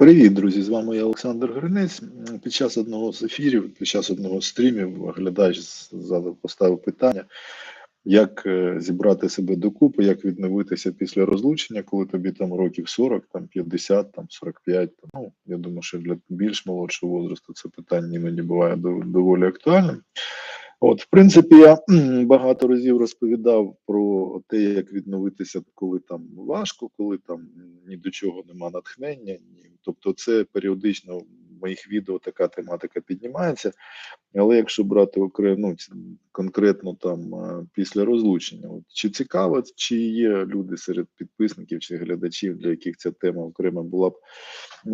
Привіт, друзі! З вами я Олександр Гринець. Під час одного з ефірів, під час одного з стрімів, глядач задав поставив питання, як е, зібрати себе докупи, як відновитися після розлучення, коли тобі там років 40, там 50, там 45. Там, ну, я думаю, що для більш молодшого возрасту це питання іноді буває дов- доволі актуальним. От, в принципі, я багато разів розповідав про те, як відновитися, коли там важко, коли там ні до чого нема натхнення. Ні. Тобто, це періодично в моїх відео така тематика піднімається. Але якщо брати окремо ну, конкретно там е, після розлучення, от, чи цікаво, чи є люди серед підписників чи глядачів, для яких ця тема окремо була б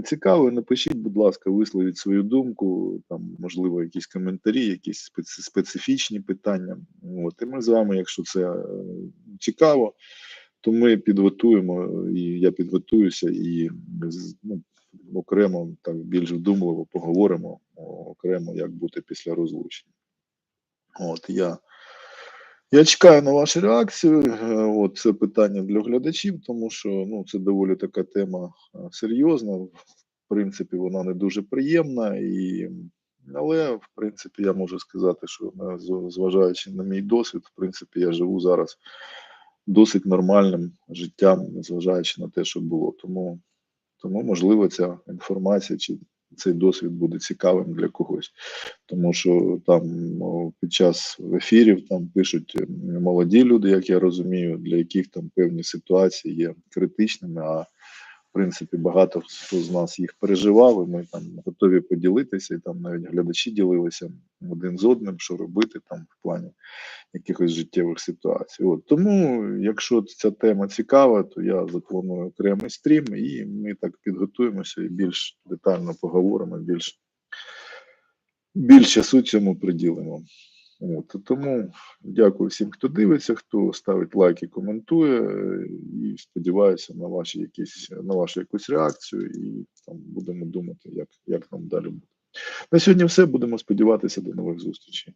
цікавою, напишіть, будь ласка, висловіть свою думку, там, можливо, якісь коментарі, якісь специфічні питання. От, і ми з вами, якщо це е, цікаво, то ми підготуємо, і я підготуюся і ну, окремо так більш вдумливо поговоримо окремо, як бути після розлучення. От я. Я чекаю на вашу реакцію. Е, От це питання для глядачів, тому що ну це доволі така тема е, серйозна. В принципі, вона не дуже приємна, і але в принципі я можу сказати, що е, зважаючи на мій досвід, в принципі, я живу зараз досить нормальним життям, незважаючи на те, що було. Тому, тому можливо, ця інформація чи цей досвід буде цікавим для когось тому що там під час ефірів там пишуть молоді люди, як я розумію, для яких там певні ситуації є критичними. А принципі багато хто з нас їх переживав, і ми там готові поділитися, і там навіть глядачі ділилися один з одним, що робити там в плані якихось життєвих ситуацій. От тому, якщо ця тема цікава, то я запланую окремий стрім, і ми так підготуємося і більш детально поговоримо, більш більш часу цьому приділимо. От, тому дякую всім, хто дивиться, хто ставить лайки, коментує, е, і сподіваюся на ваші якісь на вашу якусь реакцію, і там будемо думати, як, як нам далі буде. На сьогодні все. Будемо сподіватися до нових зустрічей.